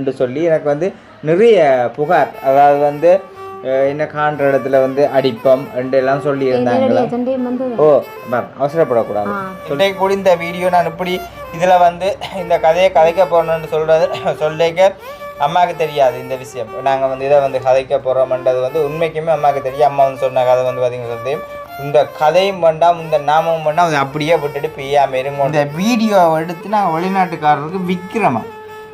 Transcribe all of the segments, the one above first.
என்று சொல்லி எனக்கு வந்து நிறைய புகார். அதாவது வந்து என்ன காண்ற இடத்துல வந்து அடிப்பம் ரெண்டு எல்லாம் சொல்லி வந்து ஓ அவசரப்படக்கூடாது. சொல்லி கூட இந்த வீடியோ நான் இப்படி இதில் வந்து இந்த கதையை கதைக்க போகிறோன்னு சொல்கிறது சொல்லிக்க அம்மாவுக்கு தெரியாது இந்த விஷயம். நாங்கள் வந்து இதை வந்து கதைக்க போகிறோம்ன்றது வந்து உண்மைக்குமே அம்மாவுக்கு தெரியும். அம்மா வந்து சொன்ன கதை வந்து பார்த்தீங்கன்னா இந்த கதையும் வேண்டாம் இந்த நாமமும் வேண்டாம் அதை அப்படியே விட்டுட்டு பெய்யாமல் இருங்க. இந்த வீடியோவை எடுத்து நாங்கள் வெளிநாட்டுக்காரருக்கு விற்கிறோமா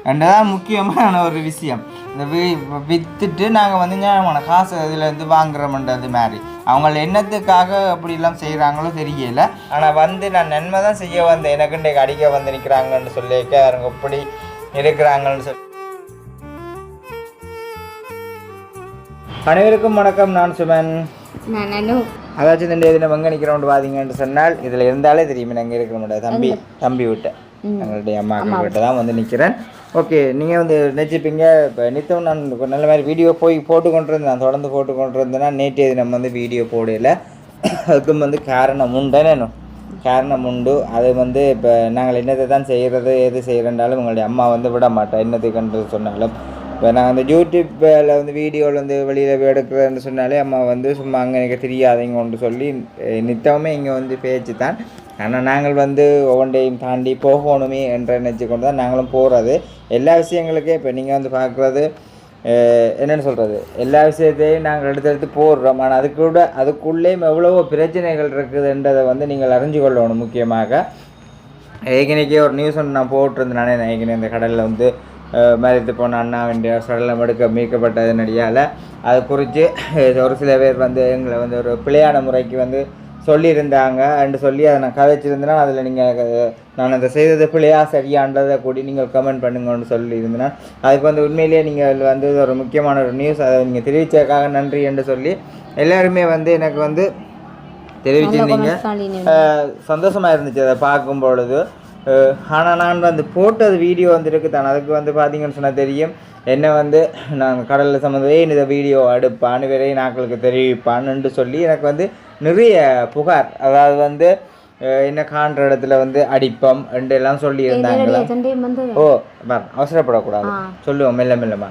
ரெண்டுதான் முக்கியமான ஒரு விஷயம். இந்த வி விற்றுட்டு நாங்கள் வந்து ஞாபகமான காசு இதுலேருந்து வாங்குறோம்ன்றது மாதிரி. அவங்கள என்னத்துக்காக அப்படிலாம் செய்கிறாங்களோ தெரியல. ஆனால் வந்து நான் நன்மை தான் செய்ய வந்தேன். எனக்கு இன்றைக்கு அடிக்க வந்து நிற்கிறாங்கன்னு சொல்லிக்க அவங்க எப்படி இருக்கிறாங்கன்னு சொல்லி. அனைவருக்கும் வணக்கம். நான் சுமன். அதாச்சும் இந்த இதில் எங்கே நிற்கிறோம் பார்த்தீங்கன்னு சொன்னால் இதில் இருந்தாலே தெரியும். எங்கே இருக்கிற முடியாது தம்பி தம்பி விட்ட. எங்களுடைய அம்மா கிட்ட தான் வந்து நிற்கிறேன் ஓகே நீங்கள் வந்து நினச்சிப்பீங்க இப்போ நித்தம் நான் நல்ல மாதிரி வீடியோ போய் போட்டு கொண்டு இருந்தேன் நான் தொடர்ந்து போட்டு கொண்டு இருந்தேன்னா நேற்று நம்ம வந்து வீடியோ போடல. அதுக்கும் வந்து காரணம் உண்டுன்னு காரணம் உண்டு. அது வந்து இப்போ நாங்கள் என்னத்தை தான் செய்கிறது எது செய்கிறேன்றாலும் உங்களுடைய அம்மா வந்து விட மாட்டோம் என்னத்துக்குன்றது சொன்னாலும். இப்போ நாங்கள் அந்த யூடியூப்பில் வந்து வீடியோவில் வந்து வெளியில் எடுக்கிறேன்னு சொன்னாலே அம்மா வந்து சும்மா அங்கே எனக்கு தெரியாதீங்க ஒன்று சொல்லி நித்தமே இங்கே வந்து பேச்சு தான். ஆனால் நாங்கள் வந்து ஒவ்வொன்றையும் தாண்டி போகணுமே என்ற நினச்சி கொண்டு தான் நாங்களும் போகிறது எல்லா விஷயங்களுக்கே இப்போ நீங்கள் வந்து பார்க்குறது என்னென்னு சொல்கிறது எல்லா விஷயத்தையும் நாங்கள் எடுத்து எடுத்து போடுறோம். ஆனால் அதுக்கூட அதுக்குள்ளேயும் எவ்வளவோ பிரச்சனைகள் இருக்குதுன்றதை வந்து நீங்கள் அறிஞ்சு கொள்ளணும் முக்கியமாக. ஏற்கனவே ஒரு நியூஸ் ஒன்று நான் போட்டிருந்தேன். நானே ஏற்கனவே இந்த கடலில் வந்து மறைத்து போன அண்ணா வேண்டிய சடலம் எடுக்க மீட்கப்பட்டதனடியால் அது குறித்து ஒரு சில பேர் வந்து எங்களை வந்து ஒரு பிழையான முறைக்கு வந்து சொல்லியிருந்தாங்க என்று சொல்லி அதை நான் கதைச்சிருந்தேன்னா அதில் நீங்கள் நான் அதை செய்தது பிழையா சரியான்றதை கூடி நீங்கள் கமெண்ட் பண்ணுங்கன்னு சொல்லியிருந்தேன்னா அதுக்கு வந்து உண்மையிலேயே நீங்கள் வந்து ஒரு முக்கியமான ஒரு நியூஸ் அதை நீங்கள் தெரிவித்ததுக்காக நன்றி என்று சொல்லி எல்லாருமே வந்து எனக்கு வந்து தெரிவிச்சிருந்தீங்க. அஹ் சந்தோஷமா இருந்துச்சு அதை பார்க்கும் பொழுது. அஹ் ஆனா நான் வந்து போட்டது வீடியோ வந்து இருக்கு தான் அதுக்கு வந்து பார்த்தீங்கன்னு சொன்னால் தெரியும். என்ன வந்து நான் கடலில் சம்மந்தமே இந்த வீடியோ எடுப்பான்னு விரைய நாட்களுக்கு தெரிவிப்பான்னு சொல்லி எனக்கு வந்து நிறைய புகார். அதாவது வந்து என்ன காண்ற இடத்துல வந்து அடிப்பம் எல்லாம் சொல்லி இருந்தாங்களா ஓ அவசரப்படக்கூடாது. சொல்லுவோம் மெல்ல மெல்லமா.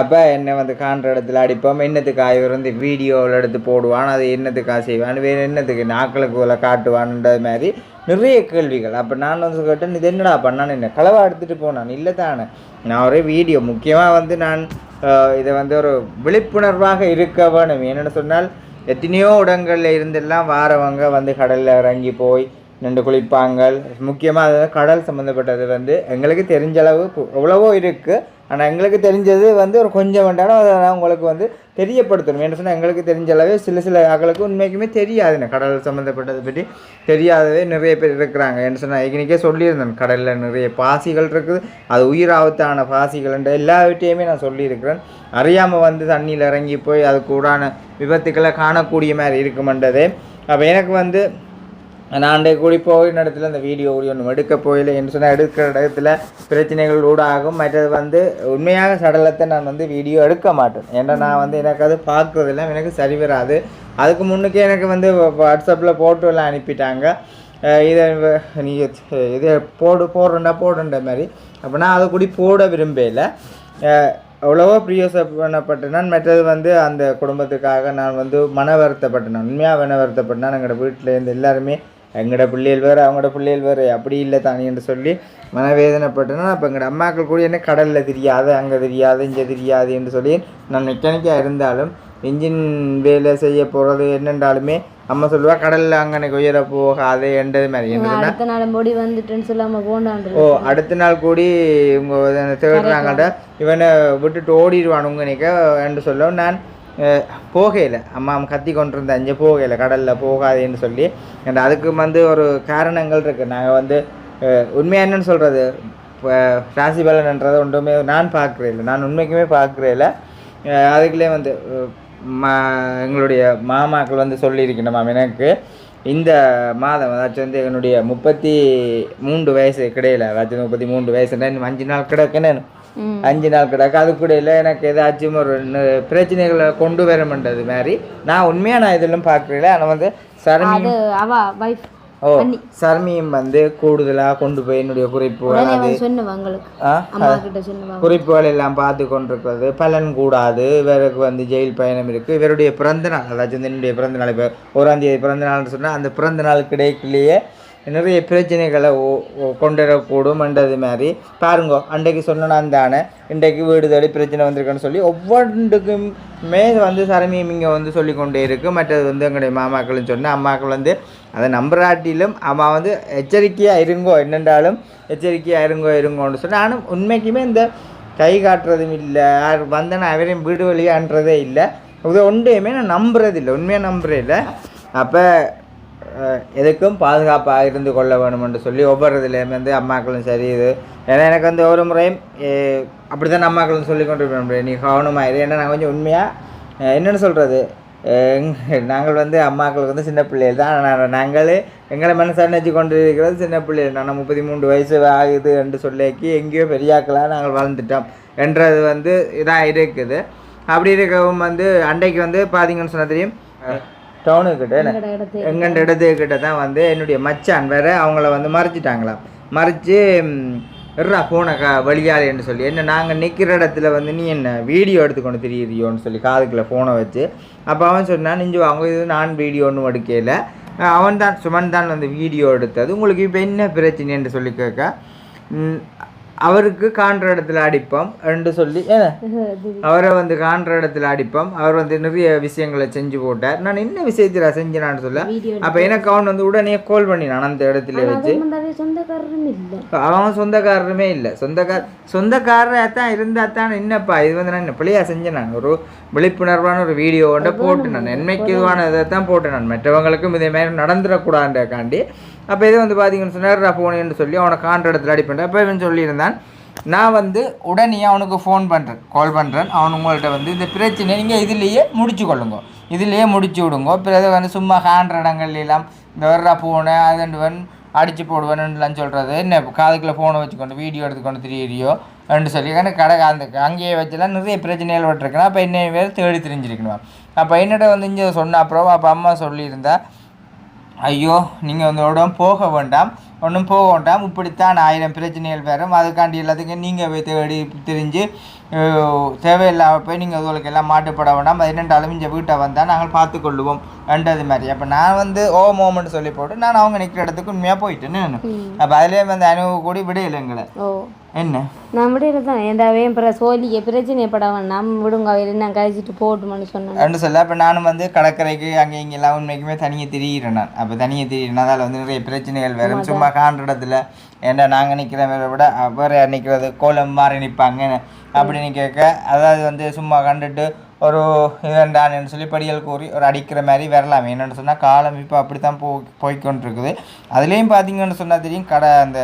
அப்போ என்ன வந்து காண்ற இடத்துல அடிப்போம் என்னத்துக்கு ஆய் வந்து வீடியோவில் எடுத்து போடுவான் அது என்னத்துக்காக செய்வான் வேறு என்னத்துக்கு நாக்களுக்கு உள்ள காட்டுவான்ன்றது மாதிரி நிறைய கேள்விகள். அப்போ நான் வந்து கேட்டேன் இது என்னடா பண்ணான்னு? என்ன களவா எடுத்துகிட்டு போனான். இல்லை தானே. நான் ஒரே வீடியோ முக்கியமாக வந்து நான் இதை வந்து ஒரு விழிப்புணர்வாக இருக்க வேணும். என்னென்னு சொன்னால் எத்தனையோ இடங்கள்ல இருந்தெல்லாம் வாரவங்க வந்து கடலில் இறங்கி போய் நின்று குளிப்பாங்கள் முக்கியமாக கடல் சம்மந்தப்பட்டது வந்து எங்களுக்கு தெரிஞ்ச அளவு எவ்வளவோ இருக்குது ஆனால் எங்களுக்கு தெரிஞ்சது வந்து ஒரு கொஞ்சம் வேண்டாலும் அதை நான் உங்களுக்கு வந்து தெரியப்படுத்தணும். என்ன சொன்னால் எங்களுக்கு தெரிஞ்ச அளவே சில சில ஆக்களுக்கு உண்மைக்குமே தெரியாதுண்ணே கடல் சம்மந்தப்பட்டதை பற்றி தெரியாதவே நிறைய பேர் இருக்கிறாங்க. என்ன சொன்னால் ஏற்கனவே சொல்லியிருந்தேன். கடலில் நிறைய பாசிகள் இருக்குது. அது உயிராபத்தான பாசிகள்ன்ற எல்லா வீட்டையுமே நான் சொல்லியிருக்கிறேன். அறியாமல் வந்து தண்ணியில் இறங்கி போய் அதுக்கு உடான விபத்துக்களை காணக்கூடிய மாதிரி இருக்குமென்றதே. அப்போ எனக்கு வந்து நான் கூடி போகிற இடத்துல அந்த வீடியோ கூடி ஒன்று எடுக்க போயில என்று சொன்னால் எடுக்கிற இடத்துல பிரச்சனைகள் ஊடாகும். மற்றது வந்து உண்மையாக சடலத்தை நான் வந்து வீடியோ எடுக்க மாட்டேன். ஏன்னா நான் வந்து எனக்கு அது பார்க்குறதெல்லாம் எனக்கு சரி வராது. அதுக்கு முன்னுக்கே எனக்கு வந்து வாட்ஸ்அப்பில் ஃபோட்டோ எல்லாம் அனுப்பிட்டாங்க. இதை நீ இதை போடு போடுறேன்டா போடுன்ற மாதிரி. அப்போ நான் அதை கூடி போட விரும்பல அஹ் எவ்வளவோ பிரியோசப்பட்டேன் நான் மற்றது வந்து அந்த குடும்பத்துக்காக நான் வந்து மன வருத்தப்பட்டேன் உண்மையாக மன வருத்தப்பட்டேன் எங்களோட வீட்டில் இருந்து எல்லாருமே எங்களோட பிள்ளைகள் வேறு அவங்களோட பிள்ளைகள் வேறு. அப்படி இல்லை தானே என்று சொல்லி மனவேதனைப்பட்டேன்னா அப்போ எங்களோட அம்மாக்கள் கூட என்ன கடலில் தெரியாது அங்கே தெரியாது இங்கே தெரியாது என்று சொல்லி நான் மெக்கானிக்காக இருந்தாலும் இன்ஜின் வேலை செய்ய போகிறது என்னென்றாலுமே அம்மா சொல்லுவா கடலில் அங்கே உயர போகாது என்றது மாதிரி. அடுத்த நாள் முடி வந்துட்டுன்னு சொல்லாம போண்டாண்டு ஓ அடுத்த நாள் கூடி இவங்க தேடுறாங்கள்ட இவனை விட்டுட்டு ஓடிடுவான் உங்கனிக்க என்று சொல்ல நான் போகையில். அம்மா கத்தி கொண்டிருந்த அஞ்சு போகையில் கடலில் போகாதேன்னு சொல்லி அண்ட் அதுக்கு வந்து ஒரு காரணங்கள் இருக்குது நாங்கள் வந்து உண்மையாக என்னன்னு சொல்கிறது இப்போ ராசி பலன்ன்றது ஒன்றுமே நான் பார்க்குறே இல்லை. நான் உண்மைக்குமே பார்க்குறே இல்லை. அதுக்குள்ளே வந்து மா எங்களுடைய மாமாக்கள் வந்து சொல்லியிருக்கணும் மேம் எனக்கு. இந்த மாதம் அதாச்சும் வந்து என்னுடைய முப்பத்தி மூன்று வயசு கிடையில. அதாச்சும் முப்பத்தி மூன்று வயசுனா இன்னும் அஞ்சு நாள் கிடக்குன்னு அஞ்சு நாள் கிடக்கு. அது கூட இல்லை எனக்கு ஏதாச்சும் ஒரு பிரச்சனைகளை கொண்டு வரமென்றது மாதிரி. நான் உண்மையாக நான் இதெல்லாம் பார்க்குறேன் ஆனால் வந்து வைஃப் ஓ சர்மியும் வந்து கூடுதலாக கொண்டு போய் என்னுடைய குறிப்புகள் அது குறிப்புகள் எல்லாம் பார்த்து கொண்டிருக்கிறது. பலன் கூடாது. இவருக்கு வந்து ஜெயில் பயணம் இருக்குது இவருடைய பிறந்த நாள் அதாச்சும் என்னுடைய பிறந்த நாள் இப்போ ஓராம் தேதி பிறந்த நாள்னு சொன்னால் அந்த பிறந்த நாள் கிடைக்கலையே. நிறைய பிரச்சனைகளை ஓ- கொண்டுவரக்கூடும் என்றது மாதிரி. பாருங்க அன்றைக்கு சொன்னான் தானே இன்றைக்கு வீடு தேடி பிரச்சனை வந்திருக்குன்னு சொல்லி ஒவ்வொன்றுக்குமே வந்து சரமியம் இங்கே வந்து சொல்லி கொண்டே இருக்குது மற்றது வந்து எங்களுடைய மாமாக்களும் சொன்ன அம்மாக்கள் வந்து அதை நம்புறாட்டிலும் அம்மா வந்து எச்சரிக்கையாக இருங்கோ என்னென்றாலும் எச்சரிக்கையாக இருங்கோ இருங்கோன்னு சொன்னால் ஆனால் உண்மைக்குமே இந்த கை காட்டுறதும் இல்லை யார் வந்தேன்னா அவரையும் வீடு வழியான்றதே இல்லை. இது ஒன்றையுமே நான் நம்புறதில்லை உண்மையாக நம்புறதில்லை. அப்போ எதுக்கும் பாதுகாப்பாக இருந்து கொள்ள வேணும் என்று சொல்லி ஒவ்வொரு இதுலேயும் வந்து அம்மாக்களும் சரி இது ஏன்னா எனக்கு வந்து ஒரு முறையும் அப்படி தான் அம்மாக்களும் சொல்லி கொண்டு முடியும் நீ கவனமாக இரு ஏன்னா நான் கொஞ்சம் உண்மையாக என்னென்னு சொல்கிறது நாங்கள் வந்து அம்மாக்களுக்கு வந்து சின்ன பிள்ளைகள் தான். ஆனால் நாங்கள் எங்களை மனசாட்சி கொண்டு இருக்கிறது சின்ன பிள்ளைகள். நான் முப்பத்தி மூன்று வயசு ஆகுது என்று சொல்லிக்கி எங்கேயோ பெரியாக்களாக நாங்கள் வளர்ந்துட்டோம் என்றது வந்து இதாக இருக்குது. அப்படி இருக்கவும் வந்து அன்றைக்கு வந்து பார்த்தீங்கன்னு சொன்னால் தெரியும்? டவுனுக்கிட்ட எங்கட இடத்து. எங்கண்ட இடத்துக்கிட்ட தான் வந்து என்னுடைய மச்சான் வேற அவங்கள வந்து மறைச்சிட்டாங்களாம் மறைச்சு இருறா ஃபோனை க வழியாளேன்னு சொல்லி. என்ன நாங்கள் நிற்கிற இடத்துல வந்து நீ என்ன வீடியோ எடுத்துக்கொண்டு திரியிறியோன்னு சொல்லி காதுக்குள்ள ஃபோனை வச்சு. அப்போ அவன் சொன்னான் நிஞ்சு வாங்க இது நான் வீடியோ ஒன்றும் எடுக்கையில் அவன் தான் சுமன் தான் வந்து வீடியோ எடுத்தது. உங்களுக்கு இப்போ என்ன பிரச்சனைன்னு சொல்லி கேட்க அவருக்கு காண்ற இடத்துல அடிப்போம். என்று சொல்லி அவரை வந்து காண்ற இடத்துல அடிப்போம். அவர் வந்து நிறைய விஷயங்களை செஞ்சு போட்டார். நான் என்ன விஷயத்தில் செஞ்சேனான்னு சொல்ல அப்போ எனக்கு அவன் வந்து உடனே கால் பண்ணினான் அந்த இடத்துல வச்சு. அவன் சொந்தக்காரருமே இல்லை. சொந்தக்கார சொந்தக்காரராக தான் இருந்தால் தான் என்னப்பா இது வந்து நான் என்ன பிள்ளையா செஞ்சேன்? நான் ஒரு விழிப்புணர்வான ஒரு வீடியோ ஒன்றை போட்டு நான் நன்மைக்கு இதுவான இதை தான் போட்டேன். நான் மற்றவங்களுக்கும் இதே மாதிரி நடந்துடக்கூடாதுக்காண்டி அப்போ இது வந்து பார்த்தீங்கன்னு சொன்னார் ஃபோனுன்னு சொல்லி அவனை காண்ற இடத்துல அடிப்பேன் அப்போ இவன் சொல்லியிருந்தான் நான் வந்து உடனே அவனுக்கு ஃபோன் பண்ணுறேன் கால் பண்ணுறேன் அவன் உங்கள்கிட்ட வந்து இந்த பிரச்சனை நீங்கள் இதுலேயே முடிச்சு கொள்ளுங்க. இதுலேயே முடிச்சு விடுங்க. பிறகு வந்து சும்மா காண்ற இடங்கள்ல எல்லாம் இந்த வர்ற ஃபோனு அதுவன் அடித்து போடுவேன்லாம் சொல்கிறது என்ன காதுக்குள்ளே ஃபோனை வச்சுக்கொண்டு வீடியோ எடுத்துக்கொண்டு திரியிறியோ? ரெண்டு சொல்லி ஏன்னா கடை அந்த அங்கேயே வச்செல்லாம் நிறைய பிரச்சனைகள் விட்டுருக்கேன் அப்போ என்ன வேறு தேடி தெரிஞ்சிருக்கணும். அப்போ என்னோட வந்து இங்கே சொன்ன அப்புறம் அப்போ அம்மா சொல்லியிருந்தா ஐயோ நீங்கள் வந்து போக வேண்டாம். ஒன்றும் போக வேண்டாம். இப்படித்தான் ஆயிரம் பிரச்சனைகள் வரும். அதுக்காண்டி எல்லாத்துக்கும் நீங்கள் போய் தேடி தெரிஞ்சு அஹ், தேவையில்லாம போய் நீங்கள் உங்களுக்கு எல்லாம் மாட்டுப்பட வேண்டாம். அது என்னென்றாலும் இந்த வீட்டை வந்தால் நாங்கள் பார்த்துக்கொள்ளுவோம். ரெண்டது மாதிரி. அப்போ நான் வந்து ஓ மோமெண்ட் சொல்லி போட்டு நான் அவங்க நிற்கிற இடத்துக்கு உண்மையாக போயிட்டேன்னு அப்போ அதிலே வந்து அனுபவ கூடி விடையில எங்களை. ஓ. என்ன? நான் விடையில தான். ஏண்டாவே பிற சோழிய பிரச்சனை பட வேண்டாம் விடுங்க அவர் என்ன கழிச்சிட்டு போட்டுமான்னு சொன்னேன். ரெண்டு சொல்ல அப்போ நானும் வந்து கடற்கரைக்கு அங்கே இங்கெல்லாம் உண்மைக்குமே தனியாக திரியிறேன் நான். அப்போ தனியாக திரியிறேன் அதால் வந்து நிறைய பிரச்சனைகள் வரும். சும்மா காண்ற இடத்துல ஏன்டா நாங்கள் நிற்கிறவரை விட வேறு நிற்கிறது கோலம் மாறி நிற்பாங்க அப்படின்னு கேட்க. அதாவது வந்து சும்மா கண்டுட்டு ஒரு இதண்டான்னு சொல்லி படியல் கூறி ஒரு அடிக்கிற மாதிரி வரலாம். என்னென்னு சொன்னால் காலம் இப்போ அப்படி தான் போ போய்க்கொண்டிருக்குது. அதுலேயும் பார்த்தீங்கன்னு சொன்னால் தெரியும் கடை அந்த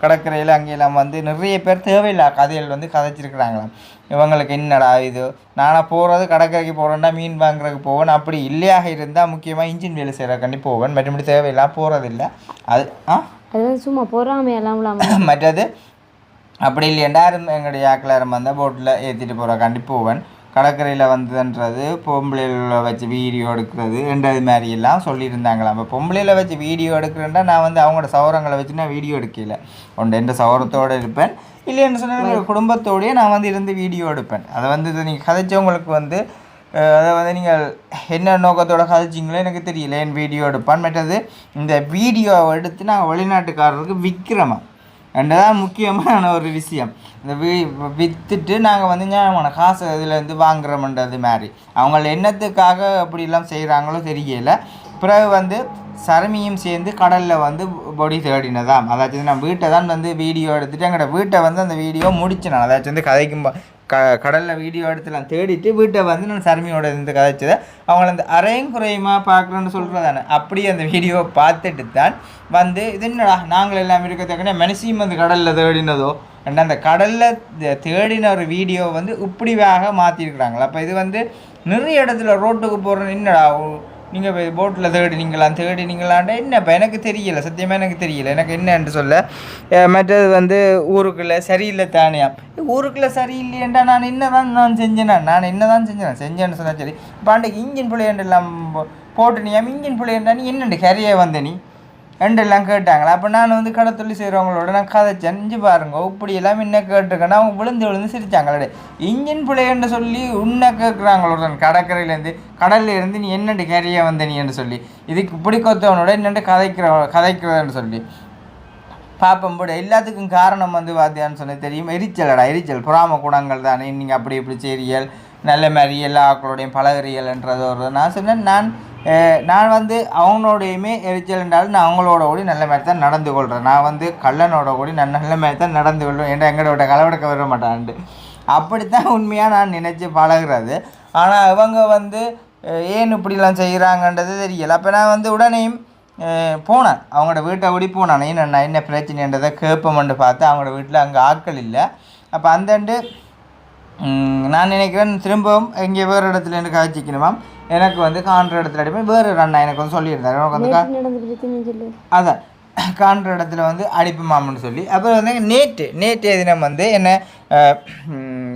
கடற்கரையில் அங்கெல்லாம் வந்து நிறைய பேர் தேவையில்லா கதைகள் வந்து கதைச்சிருக்கிறாங்களாம். இவங்களுக்கு என்னடா இது? நானாக போகிறது கடற்கரைக்கு போகிறேன்னா மீன் வாங்குறதுக்கு போவேன். அப்படி இல்லையாக இருந்தால் முக்கியமாக இன்ஜின் வேலை செய்கிறக்காண்டி போவேன். மற்றபடி தேவையில்லாம் போகிறதில்ல அது ஆ? அது சும்மா பொறாமையெல்லாம் மற்றது அப்படி இல்லையண்டா எங்களுடைய ஆக்கிளாரம் வந்தால் போட்டில் ஏற்றிட்டு போகிறக்காண்டி போவேன் கடற்கரையில் வந்ததுன்றது பொம்பளைகளை வச்சு வீடியோ எடுக்கிறது ரெண்டாவது மாதிரி எல்லாம் சொல்லியிருந்தாங்களாம். அப்போ பொம்பளையில் வச்சு வீடியோ எடுக்கிறேன்டா நான் வந்து அவங்களோட சவரங்களை வச்சு நான் வீடியோ எடுக்கல. ஒன்று எந்த சவரத்தோடு இருப்பேன்? இல்லைன்னு சொன்னால் குடும்பத்தோடயே நான் வந்து இருந்து வீடியோ எடுப்பேன். அதை வந்து இதை நீங்கள் கதைச்சவங்களுக்கு வந்து அதை வந்து நீங்கள் என்ன நோக்கத்தோட கதைச்சிங்களோ எனக்கு தெரியல. என் வீடியோ எடுப்பான். மற்றது இந்த வீடியோவை எடுத்து நான் வெளிநாட்டுக்காரருக்கு விற்கிறோமா ரெண்டுதான் முக்கியமான ஒரு விஷயம். இந்த வி விற்றுட்டு நாங்கள் வந்து ஞாபகமான காசு இதுலேருந்து வாங்குறோம்ன்றது மாதிரி. அவங்கள என்னத்துக்காக அப்படிலாம் செய்கிறாங்களோ தெரியல. பிறகு வந்து சரமியும் சேர்ந்து கடலில் வந்து பொடி தேடினதாம். அதாச்சும் நான் வீட்டை தான் வந்து வீடியோ எடுத்துகிட்டு எங்களோட வீட்டை வந்து அந்த வீடியோ முடிச்சேன் நான். அதாச்சும் வந்து கதைக்கும் க கடலில் வீடியோ எடுத்துலாம் தேடிட்டு வீட்டை வந்து நான் சர்மியோட இருந்து கதைச்சதை அவங்கள அந்த அரையும் குறையுமா பார்க்குறோன்னு சொல்கிறதானே அப்படி அந்த வீடியோவை பார்த்துட்டு தான் வந்து இது என்னடா நாங்கள் எல்லாம் இருக்கத்தக்கனே மனுஷியும் வந்து கடலில் தேடினதோ? அண்ட் அந்த கடலில் தேடின ஒரு வீடியோ வந்து இப்படிவாக மாற்றிருக்கிறாங்களா அப்போ இது வந்து நிறைய இடத்துல ரோட்டுக்கு போகிற என்னடா நீங்கள் போய் போட்டில் தேடினீங்களாம் தேடினீங்களான்டா என்னப்பா? எனக்கு தெரியல. சத்தியமாக எனக்கு தெரியல. எனக்கு என்னன்னு சொல்ல. மற்றது வந்து ஊருக்குள்ளே சரியில்லை தானியா ஊருக்குள்ளே சரியில்லையேண்டா. நான் என்ன தான் நான் செஞ்சேனா? நான் என்ன தான் செஞ்சேன்? செஞ்சேன்னு சொன்னால் சரி. இப்போ அன்றைக்கு இன்ஜின் பிள்ளையண்டெல்லாம் போட்டுனியாம் நீ இன்ஜின் பிள்ளையண்டா நீ என்னண்டு? கரையே வந்த நீ? ரெண்டெல்லாம் கேட்டாங்களா? அப்போ நான் வந்து கடை செய்கிறவங்களோட நான் கதைச்சேன் இஞ்சி பாருங்க. இப்படியெல்லாம் என்ன கேட்டிருக்கேன்னா அவங்க விழுந்து விழுந்து சிரிச்சாங்களே. இன்ஜின் பிள்ளைன்னு சொல்லி உன்னை கேட்குறாங்களோ கடற்கரையிலேருந்து கடல்லேருந்து நீ என்னண்டு கேரியா வந்த நீன்னு சொல்லி. இதுக்கு இப்படி கொத்தவனோட என்னென்று கதைக்கிற கதைக்கிறதுன்னு சொல்லி. பாப்பம் போட எல்லாத்துக்கும் காரணம் வந்து வாத்தியான்னு சொன்ன தெரியும். எரிச்சலடா எரிச்சல். புறாம குணங்கள் தானே. நீங்கள் அப்படி இப்படி செய்கிறீர்கள் நல்ல மாதிரி எல்லா ஆக்களோடையும் பழகிறீர்கள்ன்றது ஒரு நான் சொன்னேன் நான் நான் வந்து அவங்களோடையுமே எரிச்சல் என்றாலும் நான் அவங்களோட கூடி நல்ல மாதிரி தான் நடந்து கொள்கிறேன் நான் வந்து கள்ளனோட கூடி நான் நல்ல மாதிரி தான் நடந்து கொள்வேன். ஏன்னா எங்களோட கலவடக்க வர மாட்டான்ட்டு. அப்படித்தான் உண்மையாக நான் நினச்சி பழகிறது. ஆனால் இவங்க வந்து ஏன் இப்படிலாம் செய்கிறாங்கன்றது தெரியல. அப்போ நான் வந்து உடனேயும் போனேன். அவங்களோட வீட்டை ஓடி போனானே. என்ன என்ன பிரச்சனைன்றதை கேட்போம்னு பார்த்து அவங்களோட வீட்டில் அங்கே ஆட்கள் இல்லை. அப்போ அந்தண்டு நான் நினைக்கிறேன் திரும்பவும் இங்கே வேறு இடத்துல இருந்து காய்ச்சிக்கணுமாம் எனக்கு வந்து காண்ற இடத்துல அடிப்பேன் வேறு ஒரு அண்ணா எனக்கு வந்து சொல்லியிருந்தார். எனக்கு வந்து அதான் காண்ற இடத்துல வந்து அடிப்புமாமன்னு சொல்லி அப்புறம் வந்து நேற்று நேற்றைய தினம் வந்து என்ன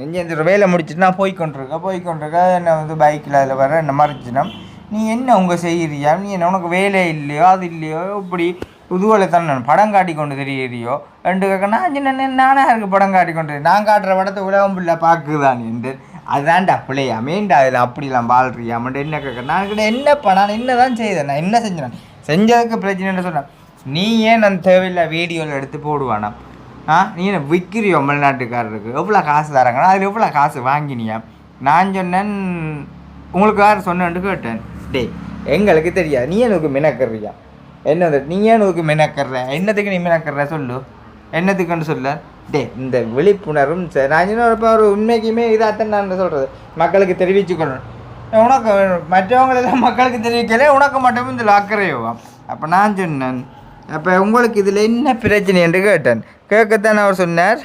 இங்கே இந்த வேலை முடிச்சுட்டு நான் போய் கொண்டிருக்கேன். போய் கொண்டிருக்கேன் என்ன வந்து பைக்கில் அதில் வர என்ன மறைச்சினம் நீ என்ன உங்க செய்கிறியா நீ என்ன உனக்கு வேலை இல்லையோ அது இல்லையோ இப்படி புதுவலை தான் நான் படம் காட்டி கொண்டு தெரியறியோ ரெண்டு கேட்க நான் சின்ன நானே இருக்கு படம் காட்டி கொண்டு நான் காட்டுற படத்தை உலகம் பிள்ளை பார்க்குதான் என்று அதான்டா பிள்ளையா மீண்டா அதில் அப்படிலாம் வாழ்றியா? மட்டும் என்ன கேட்க நான் கிட்ட என்னப்பா நான் என்ன தான் செய்தேன் நான் என்ன செஞ்சேன்? செஞ்சதுக்கு பிரச்சனைன்னு சொன்னேன். நீ ஏன் நான் தேவையில்லை வீடியோவில் எடுத்து போடுவானா ஆ? நீ என்ன விற்கிறியோ வெளிநாட்டுக்காரருக்கு எவ்வளோ காசு தராங்கன்னா அதில் எவ்வளோ காசு வாங்கினியா? நான் சொன்னேன் உங்களுக்கு யார் சொன்னேன்ட்டு கேட்டேன். டேய் எங்களுக்கு தெரியாது. நீ எனக்கு மினக்கறியா? என்னது? நீ ஏன் உனக்கு மினக்கற என்னத்துக்கு நீ மினக்கற சொல்லு. என்னத்துக்குன்னு சொல்ல. டே இந்த விழிப்புணர்வும் சரி. நான் இன்னும் இப்போ ஒரு உண்மைக்குமே இதாகத்தான் நான் சொல்கிறது மக்களுக்கு தெரிவிச்சுக்கணும். உனக்கு மற்றவங்களெல்லாம் மக்களுக்கு தெரிவிக்கல உனக்கு மட்டும் இதில் அக்கறையோவாம் அப்போ நான் சொன்னேன். அப்போ உங்களுக்கு இதில் என்ன பிரச்சனை என்று கேட்டேன். கேட்கத்தான் அவர் சொன்னார்.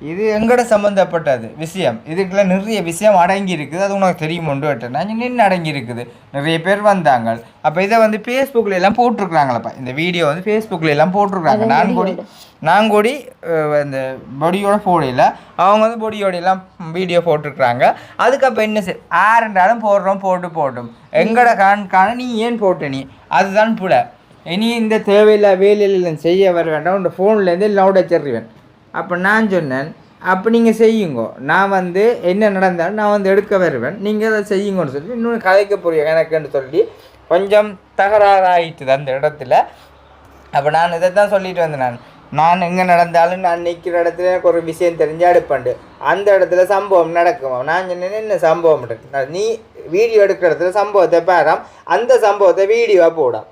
இது எங்கட சம்மந்தப்பட்டது விஷயம். இதுக்குள்ள நிறைய விஷயம் அடங்கி இருக்குது அது உனக்கு தெரியுமோண்டு கேட்டேன். நான் நின்று அடங்கி இருக்குது நிறைய பேர் வந்தாங்க. அப்போ இதை வந்து ஃபேஸ்புக்கில் எல்லாம் போட்டிருக்கிறாங்களப்பா. இந்த வீடியோ வந்து ஃபேஸ்புக்கில் எல்லாம் போட்டிருக்காங்க நான் கூடி நான் கூடி அஹ், இந்த பொடியோட போடையில் அவங்க வந்து பொடியோட எல்லாம் வீடியோ போட்டிருக்கிறாங்க. அதுக்கப்புறம் என்ன செய் ஆறுண்டாலும் போடுறோம் போட்டு போட்டும். எங்கட கான் காண நீ ஏன் போட்ட நீ? அதுதான் புல. இனி இந்த தேவையில்லா வேலையில் செய்ய வர வேண்டாம். உன் ஃபோன்லேருந்து லவுட் வச்சிருவேன் அப்போ நான் சொன்னேன் அப்போ நீங்கள் செய்யுங்க. நான் வந்து என்ன நடந்தாலும் நான் வந்து எடுக்க வருவேன். நீங்கள் அதை செய்யுங்கன்னு சொல்லி இன்னொன்று கதைக்க புரியும் எனக்குன்னு சொல்லி. கொஞ்சம் தகராறாயிட்டுது அந்த இடத்துல. அப்போ நான் இதை தான் சொல்லிட்டு வந்தேன் நான். நான் எங்கே நடந்தாலும் நான் நிற்கிற இடத்துல எனக்கு ஒரு விஷயம் தெரிஞ்சு அடுப்பண்டு. அந்த இடத்துல சம்பவம் நடக்குமா? நான் சொன்னேன் என்ன சம்பவம் இருக்கு நீ வீடியோ எடுக்கிற இடத்துல சம்பவத்தை பாராம். அந்த சம்பவத்தை வீடியோவாக போடாம்.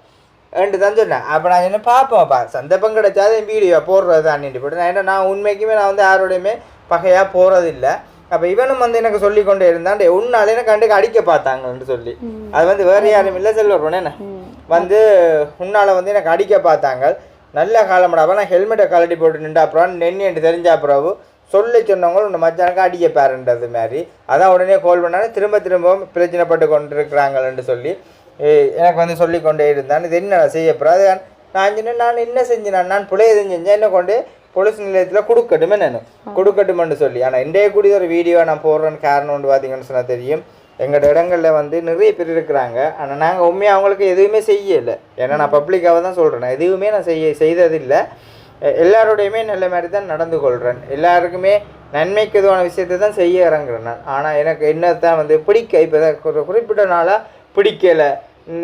ரெண்டு தான் சொன்னேன். அப்போ நான் என்ன பார்ப்போம்ப்பா சந்தர்ப்பம் கிடைச்சாது வீடியோ போடுறது தான் போட்டு நான் என்ன நான் உண்மைக்குமே நான் வந்து யாரோடையுமே பகையாக போகிறதில்ல அப்போ இவனும் வந்து எனக்கு சொல்லி கொண்டே இருந்தான் உன்னால எனக்கு கண்டுக்கு அடிக்க பார்த்தாங்கன்னு சொல்லி. அது வந்து வேறு யாரும் இல்லை செல்வரும் என்ன? வந்து உன்னால் வந்து எனக்கு அடிக்க பார்த்தாங்க. நல்ல காலமடாப்பா நான் ஹெல்மெட்டை கழட்டி போட்டு நின்றா அப்புறம் நெண்ணி என்று தெரிஞ்ச அப்புறம் சொல்லி சொன்னவங்க உன்னை மச்சானுக்கு அடிக்க பாருன்றது மாதிரி. அதான் உடனே கால் பண்ணாங்க திரும்ப திரும்பவும் பிரச்சனைப்பட்டு கொண்டு இருக்கிறாங்கன்னு சொல்லி எனக்கு வந்து சொல்லி கொண்டே இருந்தான். இது என்ன செய்யப்படுறது நான் சொன்னேன் நான் என்ன செஞ்சேன்? நான் பிள்ளை எதுவும் செஞ்சேன். என்ன கொண்டு? போலீஸ் நிலையத்தில் கொடுக்கட்டுமே நான். கொடுக்கட்டுமென்னு சொல்லி. ஆனால் இன்றைய கூடிய ஒரு வீடியோ நான் போடுறேன்னு காரணம் வந்து பார்த்தீங்கன்னு சொன்னால் தெரியும். எங்களோட இடங்களில் வந்து நிறைய பேர் இருக்கிறாங்க. ஆனால் நாங்கள் உண்மையாக அவங்களுக்கு எதுவுமே செய்யலை. ஏன்னா நான் பப்ளிக்காக தான் சொல்கிறேன் எதுவுமே நான் செய்ய செய்ததில்லை. எல்லாரோடையுமே நல்ல மாதிரி தான் நடந்து கொள்கிறேன் எல்லாருக்குமே நன்மைக்கு எதுவான விஷயத்தை தான் செய்ய இறங்குறேன் நான். ஆனால் எனக்கு என்ன தான் வந்து பிடிக்க. இப்போ குறிப்பிட்ட நாளாக பிடிக்கலை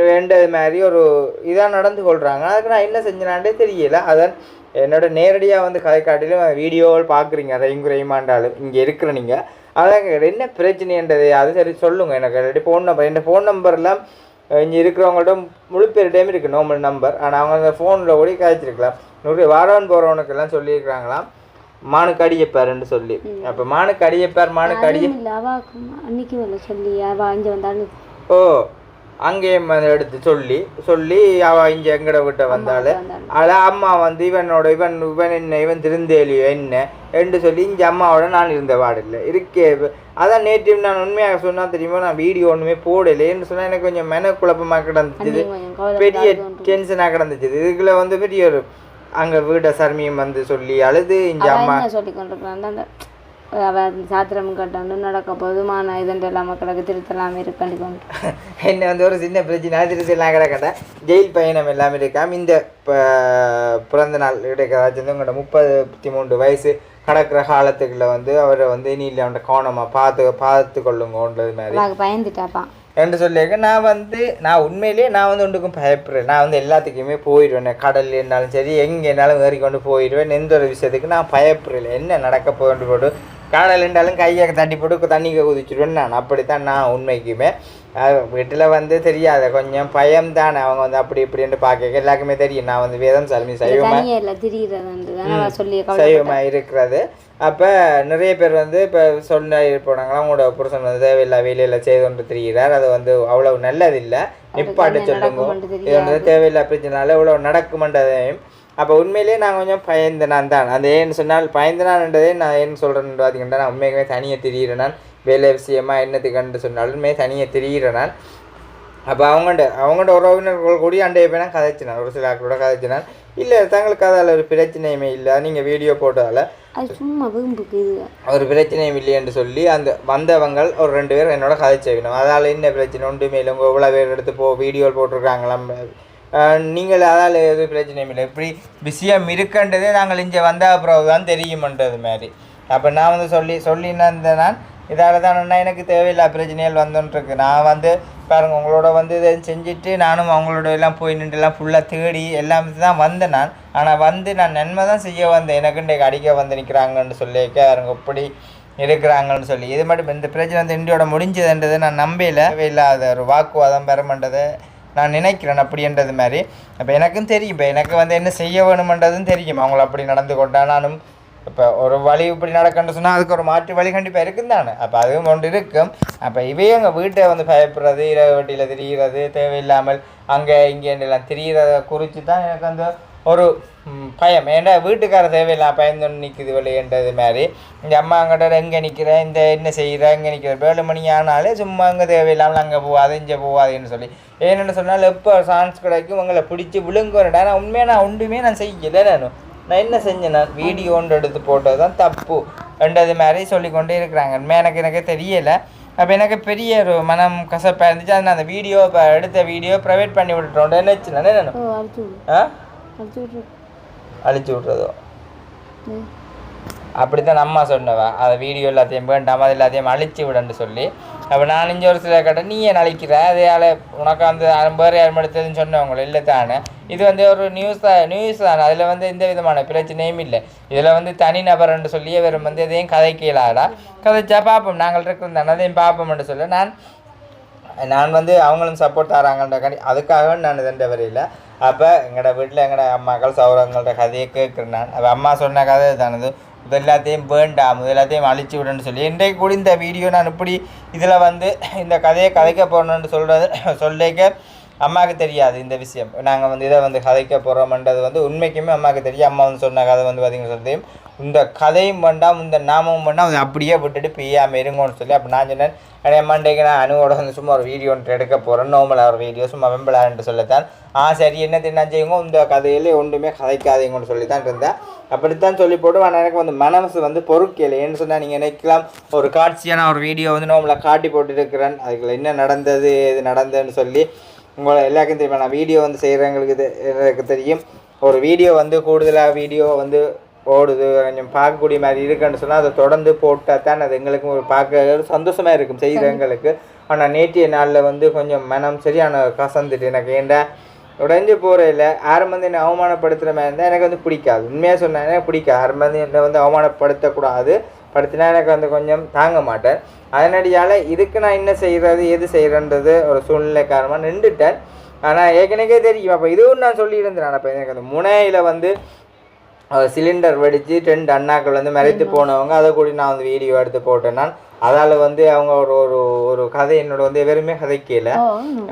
வேண்டது மாதிரி ஒரு இதாக நடந்து கொள்கிறாங்க அதுக்கு நான் என்ன செஞ்சேனாண்டே தெரியல. அதான் என்னோட நேரடியாக வந்து கதை காட்டிலும் வீடியோவில் பார்க்குறீங்க. ரெய்யும் குறையுமாண்டாலும் இங்கே இருக்கிற நீங்கள் அதான் என்ன பிரச்சனைன்றது? அது சரி சொல்லுங்கள் எனக்கு ஆல்ரெடி ஃபோன் நம்பர் என் ஃபோன் நம்பர்லாம் இங்கே இருக்கிறவங்கள்ட்ட முழு பேர்டையும் இருக்குது நார்மல் நம்பர் ஆனால் அவங்க அந்த ஃபோனில் கூட காய்ச்சிருக்கலாம் நூறு வாரவன் போகிறவனுக்கெல்லாம் சொல்லியிருக்கிறாங்களாம். மானுக்கு அடியப்பாருன்னு சொல்லி. அப்போ மானுக்கு அடியப்பார் மானுக்கு அடிய அன்னைக்கு சொல்லி. ஓ அங்கேயும் எடுத்து சொல்லி சொல்லி அவ இங்க எங்கட விட்ட வந்தாள். அத அம்மா வந்து இவனோட இவன் இவன் என்ன இவன் திருந்தேலியோ என்ன என்று சொல்லி இங்க அம்மாவோட நான் இருந்த வார்டில் இருக்கே அதான் நேற்று நான் உண்மையாக சொன்னா தெரியுமா? நான் வீடியோ ஒன்றுமே போடலைன்னு சொன்னா எனக்கு கொஞ்சம் மன குழப்பமாக கிடந்துச்சு பெரிய டென்ஷனாக கிடந்துச்சு. இதுக்குள்ள வந்து பெரிய ஒரு அங்க வீட சர்மியம் வந்து சொல்லி அழுது இங்க அம்மா சொல்லி கொண்டிருக்கிறான் சாத்திரம் கட்டாண்டு நடக்க போதுமான இதெல்லாம் மக்களுக்கு திருத்தலாம் இருக்கண்டி கொண்டு என்ன வந்து ஒரு சின்ன பிரச்சனை திருத்தெல்லாம் கிடக்கட்டா. ஜெயில் பயணம் எல்லாம் இருக்காம இந்த பிறந்த நாள் கிடைக்கிறாச்சு வந்து உங்களோட முப்பத்தி மூன்று வயசு கடக்கிற காலத்துக்குள்ள வந்து அவரை வந்து நீ இல்லை அவன்கிட்ட கவனமாக பார்த்து பார்த்து கொள்ளுங்கன்றது மாதிரி. பயந்துட்டாப்பான் என்று சொல்லியிருக்க நான் வந்து நான் உண்மையிலேயே நான் வந்து ஒன்றுக்கும் பயப்படுறேன் நான் வந்து எல்லாத்துக்குமே போயிடுவேன். கடல் என்னாலும் சரி எங்கே என்னாலும் ஏறிக்கொண்டு போயிடுவேன். எந்த ஒரு விஷயத்துக்கு நான் பயப்படுறேன் என்ன நடக்க போகண்டு போட்டு கடல் என்றாலும் கையை தட்டி போட்டு தண்ணிக்கு குதிச்சிடுவேன் நான். அப்படித்தான் நான் உண்மைக்குமே. வீட்டில் வந்து தெரியாத கொஞ்சம் பயம் தானே. அவங்க வந்து அப்படி இப்படின்னு பார்க்க எல்லாருக்குமே தெரியும். நான் வந்து வேதம் சாமி சைவமாக தான் சைவமாக இருக்கிறது. அப்போ நிறைய பேர் வந்து இப்போ சொன்ன போனாங்களா உங்களோட புருஷன் வந்து தேவையில்லா வேலையில் செய்து கொண்டு திரிகிறார். அது வந்து அவ்வளவு நல்லதில்லை. நிப்பாட்ட சொல்லுங்க. இது வந்து தேவையில்லா பிரச்சனால இவ்வளவு நடக்குமன்றதையும் அப்போ உண்மையிலேயே நான் கொஞ்சம் பயந்த நான் தான். அது ஏன்னு சொன்னால் பயந்த நான்ன்றதே நான் ஏன்னு சொல்கிறேன்னு பார்த்தீங்கன்னா நான் உண்மையாகவே தனியாக திரியிறேன் நான் வேலை விஷயமா என்னத்துக்குன்னு சொன்னாலுமே தனியாக திரியிறேன் நான் அப்போ அவங்கள்ட்ட அவங்கள்ட்ட உறவினர்கள் கூடி அண்டைய போய் நான் கதைச்சினான். ஒரு சில ஆக்களோட கதைச்சினான். இல்லை தங்களுக்கு அதில் ஒரு பிரச்சனையுமே இல்லை. நீங்கள் வீடியோ போட்டதால் சும்மா ஒரு பிரச்சனையும் இல்லையென்று சொல்லி அந்த வந்தவங்க ஒரு ரெண்டு பேர் என்னோட கதைச்சு வைக்கணும். அதால் என்ன பிரச்சனை? ஒன்றுமே இல்லை உங்கள் இவ்வளோ பேர் எடுத்து போ வீடியோ போட்டிருக்காங்களாம். நீங்கள் அதால் எதுவும் பிரச்சனையும் இல்லை. இப்படி விஷயம் இருக்குன்றதே நாங்கள் இங்கே வந்த அப்புறம் தான் தெரியுமன்றது மாதிரி. அப்போ நான் வந்து சொல்லி சொல்லின்னு நான் இதால் தான் எனக்கு தேவையில்லா பிரச்சனைகள் வந்துன்ட்ருக்கு நான் வந்து பாருங்கள் உங்களோட வந்து இதை செஞ்சுட்டு நானும் அவங்களோட எல்லாம் போய் நின்றுலாம் ஃபுல்லாக தேடி எல்லாம் தான் வந்தேன் நான் ஆனால் வந்து நான் நன்மை தான் செய்ய வந்தேன். எனக்கு இன்றைக்கு அடிக்க வந்து நிற்கிறாங்கன்னு சொல்லிக்க அவங்க இப்படி இருக்கிறாங்கன்னு சொல்லி. இது மட்டும் இந்த பிரச்சனை வந்து இந்தியோட முடிஞ்சதுன்றதை நான் நம்பல இல்லாத ஒரு வாக்குவாதம் பெறமன்றதை. நான் நினைக்கிறேன் அப்படின்றது மாதிரி. அப்போ எனக்கும் தெரியும். இப்போ எனக்கு வந்து என்ன செய்ய வேணுமென்றதும் தெரியும். அவங்கள அப்படி நடந்து கொண்டா நானும் இப்போ ஒரு வழி இப்படி நடக்கணும்னு சொன்னால் அதுக்கு ஒரு மாற்று வழி கண்டிப்பாக இருக்கும் தானே அப்போ அதுவும் ஒன்று இருக்கும். அப்போ இவையும் எங்கள் வீட்டை வந்து பயப்படுறது இரவு வட்டியில் திரிகிறது தேவையில்லாமல் அங்கே இங்கே எல்லாம் திரிகிறத குறித்து தான் எனக்கு அந்த ஒரு பயம். ஏன்டா வீட்டுக்கார தேவையில்லாம் பயந்து நிற்குது வெளியன்றது மாதிரி. இந்த அம்மா அங்கிட்ட எங்கே நிற்கிற இந்த என்ன செய்கிற எங்கே நிற்கிற ஏழு மணி ஆனாலே சும்மா அங்கே தேவையில்லாமல் அங்கே போகாது இங்கே போகாதுன்னு சொல்லி. ஏன்னு சொன்னால் எப்போ சான்ஸ் கிடைக்கும் உங்களை பிடிச்சி விழுங்குறடா நான் உண்மையாக நான் ஒன்றுமே நான் செய்யலை நான். நான் என்ன செஞ்சேன் நான் வீடியோ ஒன்று எடுத்து போட்டது தான் தப்பு ரெண்டது மாதிரி சொல்லிக்கொண்டே இருக்கிறாங்க. உண்மையா எனக்கு எனக்கு தெரியலை. அப்போ எனக்கு பெரிய ஒரு மனம் கசப்பாக இருந்துச்சு. அது நான் அந்த வீடியோ இப்போ எடுத்த வீடியோ ப்ரைவேட் பண்ணி விட்டுட்டோம் என்ன ஆ? அழிச்சு விட்றதோ? ம். அப்படி தான் அம்மா சொன்னவ. அதை வீடியோ எல்லாத்தையும் வேண்டாம் அது எல்லாத்தையும் அழிச்சு விடன்னு சொல்லி. அப்போ நான் இங்கே ஒரு சில கட்ட நீ ஏன் அழிக்கிற? அதையால் உனக்கு அந்த வேறு யாரும் எடுத்ததுன்னு சொன்னவங்கள இல்லை தானே? இது வந்து ஒரு நியூஸ் தான் நியூஸ் தானே. அதில் வந்து எந்த விதமான பிரச்சனையும் இல்லை. இதில் வந்து தனிநபர்ன்னு சொல்லி வெறும் வந்து எதையும் கதைக்கலாடா. கதைச்சா பார்ப்போம் நாங்கள் இருக்கிறோம் தானே அதையும் பார்ப்போம்னு சொல்ல. நான் நான் வந்து அவங்களும் சப்போர்ட் தராங்கன்ற அதுக்காக நான் இதண்ட வரையில் அப்போ எங்களோட வீட்டில் எங்களோட அம்மாக்கள் சௌரங்கள்ட்ட கதையை கேட்குறேன் நான் அப்போ அம்மா சொன்ன கதை தானது இது எல்லாத்தையும் வேண்டாம் இது எல்லாத்தையும் அழிச்சு விடுன்னு சொல்லி. இன்றைக்கு கூட இந்த வீடியோ நான் இப்படி இதில் வந்து இந்த கதையை கதைக்க போகணுன்னு சொல்கிறது சொல்லிக்க அம்மாவுக்கு தெரியாது இந்த விஷயம். நாங்கள் வந்து இதை வந்து கதைக்க போகிறோம்ன்றது வந்து உண்மைக்குமே அம்மாவுக்கு தெரியும். அம்மா வந்து சொன்ன கதை வந்து பார்த்தீங்கன்னு சொல்லி இந்த கதையும் வேண்டாம் இந்த நாமமும் வேண்டாம் அதை அப்படியே விட்டுட்டு பெய்யாமல் இருங்கன்னு சொல்லி அப்போ நான் சொன்னேன். அடைய மண்டைக்கு நான் அணுவோட வந்து சும்மா ஒரு வீடியோ ஒன்று எடுக்க போகிறேன் நோமலாக ஒரு வீடியோ சும்மா வெம்பலான்ட்டு சொல்லித்தான். ஆ சரி என்ன தின்னா செய்யுங்க? இந்த கதையில் ஒன்றுமே கதைக்காதீங்கன்னு சொல்லி தான் இருந்தேன். அப்படித்தான் சொல்லி போட்டு ஆனால் எனக்கு வந்து மனசு வந்து பொறுக்கலை. ஏன்னு சொன்னால் நீங்கள் நினைக்கலாம் ஒரு காட்சியான ஒரு வீடியோ வந்து நோமலாக காட்டி போட்டுருக்கிறேன் அதுக்குள்ள என்ன நடந்தது இது நடந்ததுன்னு சொல்லி உங்களை எல்லாருக்கும் தெரியுமா? நான் வீடியோ வந்து செய்கிறவங்களுக்கு எனக்கு தெரியும். ஒரு வீடியோ வந்து கூடுதலாக வீடியோ வந்து ஓடுது. கொஞ்சம் பார்க்கக்கூடிய மாதிரி இருக்குன்னு சொன்னால் அதை தொடர்ந்து போட்டால் தான் அது எங்களுக்கும் ஒரு பார்க்க ஒரு சந்தோஷமாக இருக்கும் செய்கிறவங்களுக்கு ஆனால் நேற்றைய நாளில் வந்து கொஞ்சம் மனம் சரியான கசந்துட்டு எனக்கு. ஏண்டா உடஞ்சி போகிறதில்ல யாரும் வந்து என்னை அவமானப்படுத்துகிற மாதிரி இருந்தால் எனக்கு வந்து பிடிக்காது. உண்மையாக சொன்னால் எனக்கு பிடிக்காது. ஆறு வந்து என்னை வந்து அவமானப்படுத்தக்கூடாது. படுத்தினா எனக்கு வந்து கொஞ்சம் தாங்க மாட்டேன் அதனடியால் இதுக்கு நான் என்ன செய்கிறது எது செய்கிறன்றது ஒரு சூழ்நிலை காரணமாக நின்றுட்டேன். ஆனால் ஏற்கனவே தெரியும். அப்போ இதுவும் நான் சொல்லியிருந்தேன். அப்போ எனக்கு அந்த முனையில் வந்து சிலிண்டர் வெடித்து ரெண்டு அண்ணாக்கள் வந்து மறைத்து போனவங்க அதை கூட நான் வந்து வீடியோ எடுத்து போட்டேன் நான். அதால் வந்து அவங்க ஒரு ஒரு ஒரு கதை என்னோட வந்து வெறுமே கதைக்கல.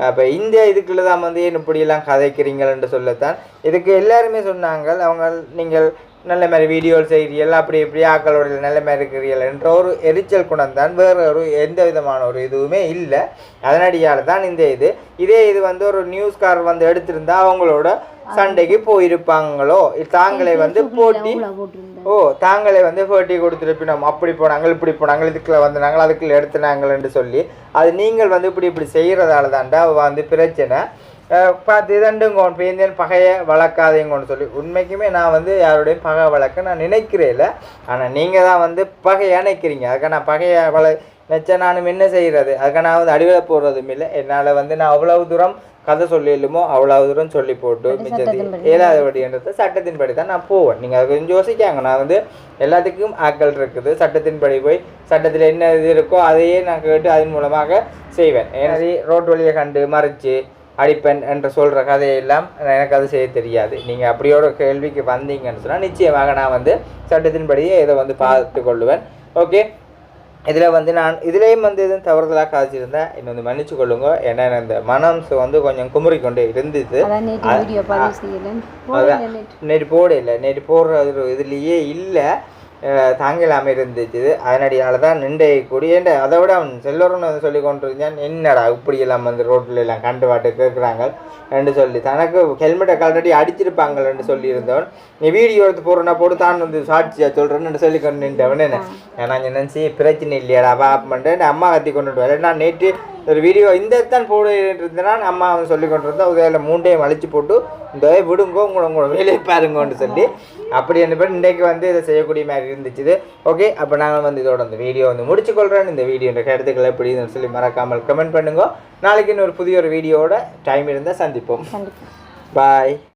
அப்போ இந்த இதுக்குள்ள தான் வந்து ஏன் இப்படியெல்லாம் கதைக்கிறீங்கள்னு சொல்லத்தான். இதுக்கு எல்லாருமே சொன்னாங்க. அவங்க நீங்கள் நல்ல மாதிரி வீடியோல் செய்கிறீர்கள் அப்படி இப்படி ஆக்களோட நல்ல மாதிரி இருக்கிறீர்கள் என்ற ஒரு எரிச்சல் குணம் தான். வேறு ஒரு எந்த விதமான ஒரு இதுவுமே இல்லை. அதனடியால் தான் இந்த இது. இதே இது வந்து ஒரு நியூஸ்கார் வந்து எடுத்திருந்தா அவங்களோட சண்டைக்கு போயிருப்பாங்களோ? தாங்களே வந்து போட்டி. ஓ தாங்களே வந்து பேட்டி கொடுத்துருப்பினோம். அப்படி போனாங்க இப்படி போனாங்க இதுக்குள்ள வந்தாங்க அதுக்குள்ள எடுத்துனாங்கன்னு சொல்லி. அது நீங்கள் வந்து இப்படி இப்படி செய்கிறதால தாண்டா வந்து பிரச்சனை. பார்த்து இதண்டுங்க பேந்தேன் பகையை வளர்க்காதீங்கன்னு சொல்லி உண்மைக்குமே நான் வந்து யாருடையும் பகை வளர்க்க நான் நினைக்கிறேன் இல்லை. ஆனால் நீங்கள் தான் வந்து பகையை நினைக்கிறீங்க அதுக்காக நான் பகையை வள நினச்சா நானும் என்ன செய்கிறது அதுக்காக நான் வந்து அடிவில் போடுறதும் இல்லை. என்னால் வந்து நான் அவ்வளவு தூரம் கதை சொல்லிடலுமோ அவ்வளவு தூரம் சொல்லி போட்டு மிச்சது ஏழாவதுபடின்றது சட்டத்தின்படி தான் நான் போவேன். நீங்கள் அதை கொஞ்சம் யோசிக்காங்க. நான் வந்து எல்லாத்துக்கும் ஆக்கள் இருக்குது. சட்டத்தின்படி போய் சட்டத்தில் என்ன இது இருக்கோ அதையே நான் கேட்டு அதன் மூலமாக செய்வேன். எனவே ரோட்டு வழியை கண்டு மறைச்சு அடிப்பேன் என்று சொல்கிற கதையெல்லாம் எனக்கு அது செய்ய தெரியாது. நீங்கள் அப்படியோட கேள்விக்கு வந்தீங்கன்னு சொன்னால் நிச்சயமாக நான் வந்து சட்டத்தின்படியே இதை வந்து பார்த்து கொள்ளுவேன். ஓகே இதில் வந்து நான் இதுலேயும் வந்து எதுவும் தவறுதலாக காய்ச்சிருந்தேன் என்னை வந்து மன்னிச்சு கொள்ளுங்க. ஏன்னா இந்த மனம் வந்து கொஞ்சம் குமுறி கொண்டே நேற்று நேற்று? போடல. நேற்று போடுற இதுலேயே இல்லை. தாங்கலாமல் இருந்துச்சு. அதனடியால தான் நின்றை கூடிய அதை விட அவன் செல்லோரன் வந்து சொல்லி கொண்டிருந்தான். என்னடா இப்படி எல்லாம் வந்து ரோட்டில் எல்லாம் கண்டு பாட்டு கேட்குறாங்க என்று சொல்லி. தனக்கு ஹெல்மெட்டை கழட்டி அடிச்சிருப்பாங்கன்னு சொல்லியிருந்தவன். நீ வீடியோ எடுத்து போடுறனா போட்டு தான் வந்து சாட்சியாக சொல்கிறேன்னு சொல்லி கொண்டு நின்றவன். என்ன? நான் நினச்சி பிரச்சனை இல்லையாடா பாப்பன்ட்டு அம்மா கத்தி கொண்டு வரேன் நான் நேற்று ஒரு வீடியோ இந்த இடத்தான் போடுறதுனா அம்மா வந்து சொல்லி கொண்டு இருந்தா உதவியில் மூண்டையும் அழிச்சு போட்டு இந்த விடுங்கோ உங்களை உங்களோட வேலையை பாருங்கன்னு சொல்லி அப்படி என்ன பேர் இன்றைக்கு வந்து இதை செய்யக்கூடிய மாதிரி இருந்துச்சு ஓகே அப்போ நாங்கள் வந்து இதோட இந்த வீடியோ வந்து முடிச்சுக்கொள்கிறேன் இந்த வீடியோ கருத்துக்கள் எப்படி இருந்துன்னு சொல்லி மறக்காமல் கமெண்ட் பண்ணுங்க. நாளைக்கு இன்னொரு புதிய ஒரு வீடியோவோட டைம் இருந்தால் சந்திப்போம். பாய்